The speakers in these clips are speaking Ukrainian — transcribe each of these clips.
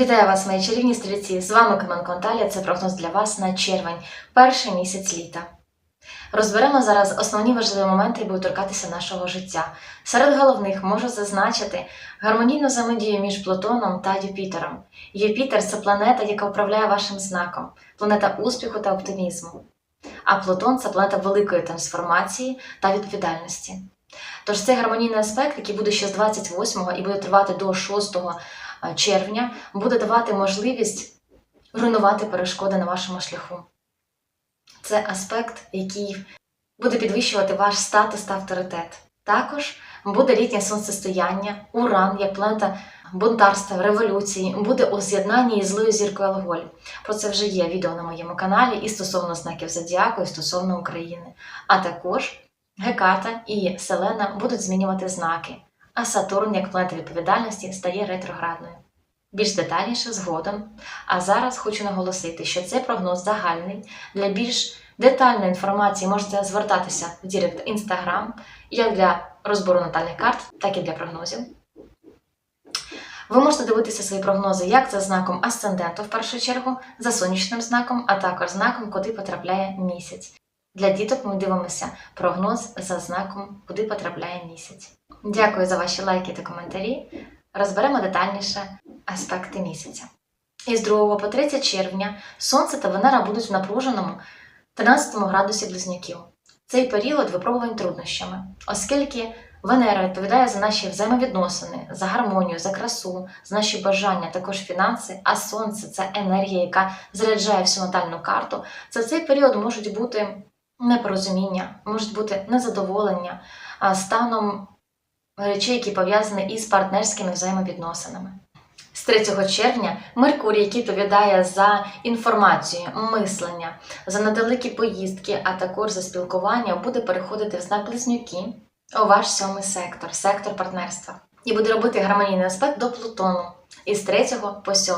Вітаю вас, мої чарівні стрільці! З вами Каменко Анталія. Це прогноз для вас на червень, перший місяць літа. Розберемо зараз основні важливі моменти і будуть торкатися нашого життя. Серед головних можу зазначити гармонійну взаємодію між Плутоном та Юпітером. Юпітер це планета, яка управляє вашим знаком, планета успіху та оптимізму. А Плутон це планета великої трансформації та відповідальності. Тож цей гармонійний аспект, який буде ще з 28 і буде тривати до 6 червня, буде давати можливість руйнувати перешкоди на вашому шляху. Це аспект, який буде підвищувати ваш статус та авторитет. Також буде літнє сонцестояння, уран, як планета бунтарства, революції, буде у з'єднанні із злою зіркою Алголь. Про це вже є відео на моєму каналі і стосовно знаків Зодіаку, і стосовно України. А також Геката і Селена будуть змінювати знаки, а Сатурн, як планета відповідальності, стає ретроградною. Більш детальніше згодом. А зараз хочу наголосити, що це прогноз загальний. Для більш детальної інформації можете звертатися в Дірект Instagram, як для розбору натальних карт, так і для прогнозів. Ви можете дивитися свої прогнози як за знаком асценденту в першу чергу, за сонячним знаком, а також знаком, куди потрапляє місяць. Для діток ми дивимося прогноз за знаком, куди потрапляє місяць. Дякую за ваші лайки та коментарі. Розберемо детальніше аспекти місяця. Із 2 по 3 червня Сонце та Венера будуть в напруженому 13 градусі близнюків. Цей період випробувань труднощами, оскільки Венера відповідає за наші взаємовідносини, за гармонію, за красу, за наші бажання, також фінанси, а сонце це енергія, яка заряджає всю натальну карту. В цей період можуть бути непорозуміння, можуть бути незадоволення станом речей, які пов'язані із партнерськими взаємовідносинами. З 3 червня Меркурій, який відповідає за інформацію, мислення, за недалекі поїздки, а також за спілкування, буде переходити в знак близнюки у ваш сьомий сектор, сектор партнерства, і буде робити гармонійний аспект до Плутону із 3 по 7.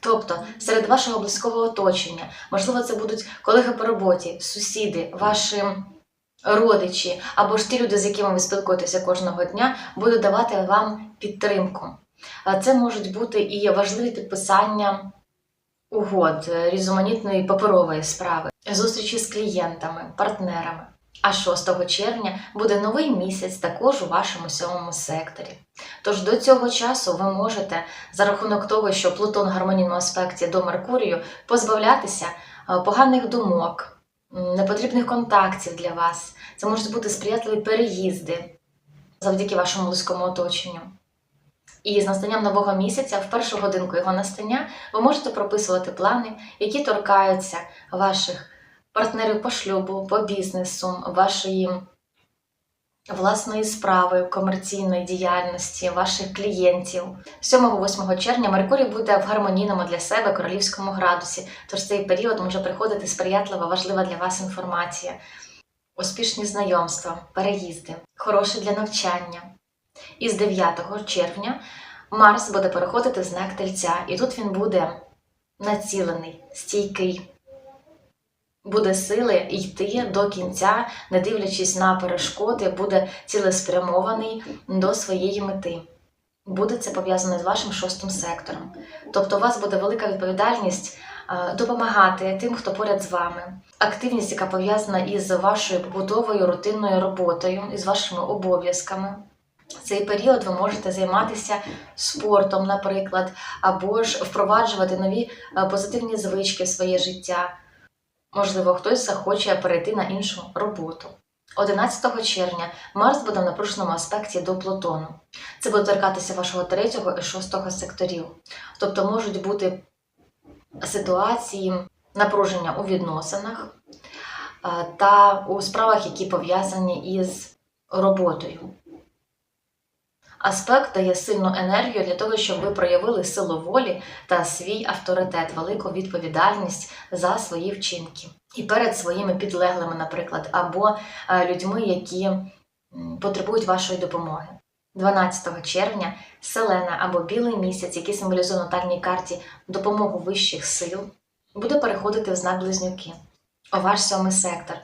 Тобто серед вашого близького оточення, можливо, це будуть колеги по роботі, сусіди, ваші родичі або ж ті люди, з якими ви спілкуєтеся кожного дня, будуть давати вам підтримку. Це можуть бути і важливі підписання угод, е, різноманітної паперової справи, зустрічі з клієнтами, партнерами. А 6 червня буде новий місяць також у вашому сьомому секторі. Тож до цього часу ви можете, за рахунок того, що Плутон в гармонійному аспекті до Меркурію, позбавлятися е, поганих думок, непотрібних контактів для вас. Це можуть бути сприятливі переїзди завдяки вашому близькому оточенню. І з настанням нового місяця, в першу годинку його настання, ви можете прописувати плани, які торкаються ваших партнерів по шлюбу, по бізнесу, вашої власної справи, комерційної діяльності, ваших клієнтів. 7-8 червня Меркурій буде в гармонійному для себе королівському градусі, тож цей період може приходити сприятлива, важлива для вас інформація, успішні знайомства, переїзди, хороше для навчання. І з 9 червня Марс буде переходити в знак Тельця, і тут він буде націлений, стійкий. Буде сили йти до кінця, не дивлячись на перешкоди, буде цілеспрямований до своєї мети. Буде це пов'язане з вашим шостим сектором. Тобто, у вас буде велика відповідальність е, допомагати тим, хто поряд з вами. Активність, яка пов'язана із вашою побутовою рутинною роботою, із вашими обов'язками. Цей період ви можете займатися спортом, наприклад, або ж впроваджувати нові е, позитивні звички в своє життя. Можливо, хтось захоче перейти на іншу роботу. 11 червня Марс буде в напруженому аспекті до Плутону. Це буде торкатися вашого 3 і 6 секторів. Тобто можуть бути ситуації напруження у відносинах е, та у справах, які пов'язані із роботою. Аспект дає сильну енергію для того, щоб ви проявили силу волі та свій авторитет, велику відповідальність за свої вчинки. І перед своїми підлеглими, наприклад, або е, людьми, які потребують вашої допомоги. 12 червня Селена або білий місяць, який символізує натальній карті допомогу вищих сил, буде переходити в знак близнюки, у ваш сьомий сектор.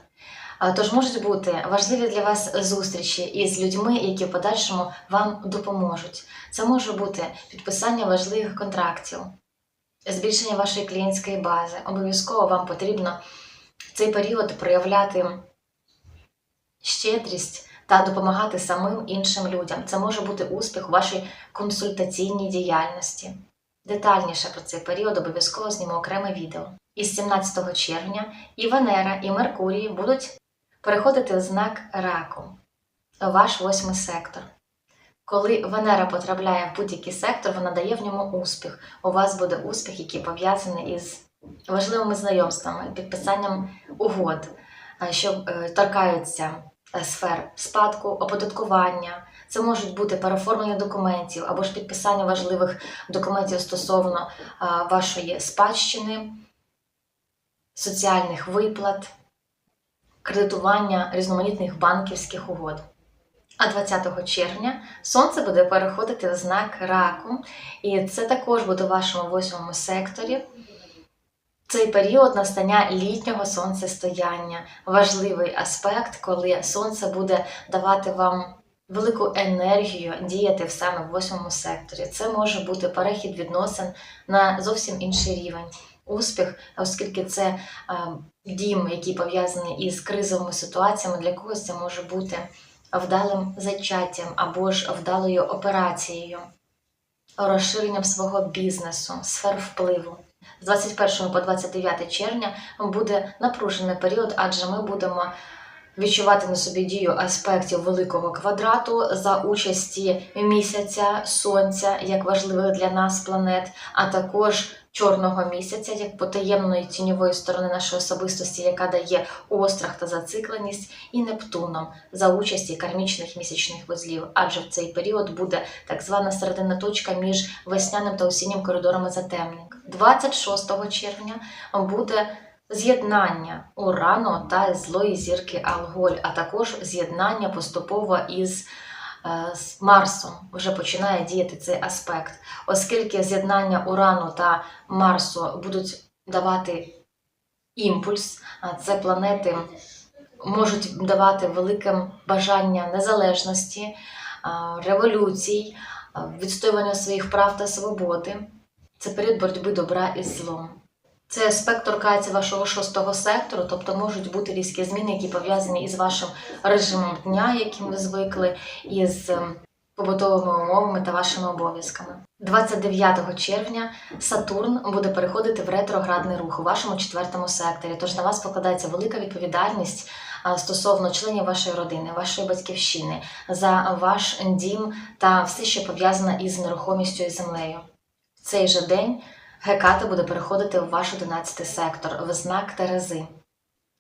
А, Тож можуть бути важливі для вас зустрічі із людьми, які в подальшому вам допоможуть. Це може бути підписання важливих контрактів, збільшення вашої клієнтської бази. Обов'язково вам потрібно в цей період проявляти щедрість та допомагати самим іншим людям. Це може бути успіх у вашій консультаційній діяльності. Детальніше про цей період обов'язково зніму окреме відео. Із 17 червня і Венера, і Меркурій будуть переходити в знак раку, ваш восьмий сектор. Коли Венера потрапляє в будь-який сектор, вона дає в ньому успіх. У вас буде успіх, який пов'язаний із важливими знайомствами, підписанням угод, е, що е, торкаються е, сфер спадку, оподаткування. Це можуть бути переоформлення документів або ж підписання важливих документів стосовно вашої спадщини, соціальних виплат, кредитування різноманітних банківських угод. А 20 червня сонце буде переходити в знак раку, і це також буде у вашому восьмому секторі. Цей період настання літнього сонцестояння важливий аспект, коли сонце буде давати вам велику енергію діяти саме в восьмому секторі. Це може бути перехід відносин на зовсім інший рівень. Успіх, оскільки це дім, який пов'язаний із кризовими ситуаціями, для когось це може бути вдалим зачаттям або ж вдалою операцією, розширенням свого бізнесу, сфер впливу. З 21 по 29 червня буде напружений період, адже ми будемо відчувати на собі дію аспектів великого квадрату за участі місяця, сонця як важливих для нас планет, а також чорного місяця як потаємної тіньової сторони нашої особистості, яка дає острах та зацикленість, і Нептуном за участі кармічних місячних вузлів, адже в цей період буде так звана середина точка між весняним та осіннім коридорами затемнень. 26 червня буде з'єднання Урану та злої зірки Алголь, а також з'єднання поступово із е, з Марсом вже починає діяти цей аспект, оскільки з'єднання Урану та Марсу будуть давати імпульс, а це планети можуть давати велике бажання незалежності, а, революцій, а, відстоювання своїх прав та свободи. Це період боротьби добра із злом. Цей аспект торкається вашого шостого сектору, тобто можуть бути різкі зміни, які пов'язані із вашим режимом дня, яким ви звикли, із ем, побутовими умовами та вашими обов'язками. 29 червня Сатурн буде переходити в ретроградний рух у вашому четвертому секторі. Тож на вас покладається велика відповідальність стосовно членів вашої родини, вашої батьківщини, за ваш дім та все, що пов'язане із нерухомістю і землею. В цей же день Геката буде переходити в ваш 11 сектор, в знак Терези.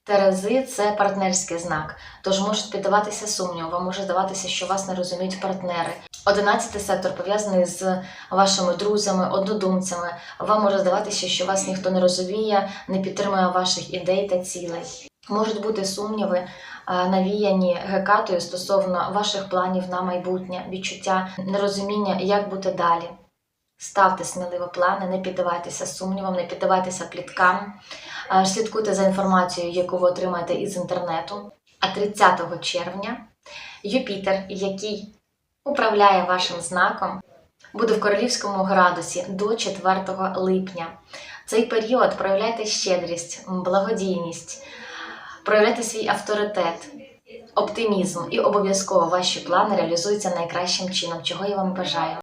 Терези це партнерський знак, тож можуть піддаватися сумніву, вам може здаватися, що вас не розуміють партнери. Одинадцятий сектор пов'язаний з вашими друзями, однодумцями. Вам може здаватися, що вас ніхто не розуміє, не підтримує ваших ідей та цілей. Можуть бути сумніви, навіяні гекатою стосовно ваших планів на майбутнє, відчуття нерозуміння, як бути далі. Ставте сміливо плани, не піддавайтеся сумнівам, не піддавайтеся пліткам, слідкуйте за інформацією, яку ви отримаєте із інтернету. А 30 червня Юпітер, який управляє вашим знаком, буде в королівському градусі до 4 липня. Цей період проявляйте щедрість, благодійність, проявляйте свій авторитет, оптимізм і обов'язково ваші плани реалізуються найкращим чином, чого я вам бажаю.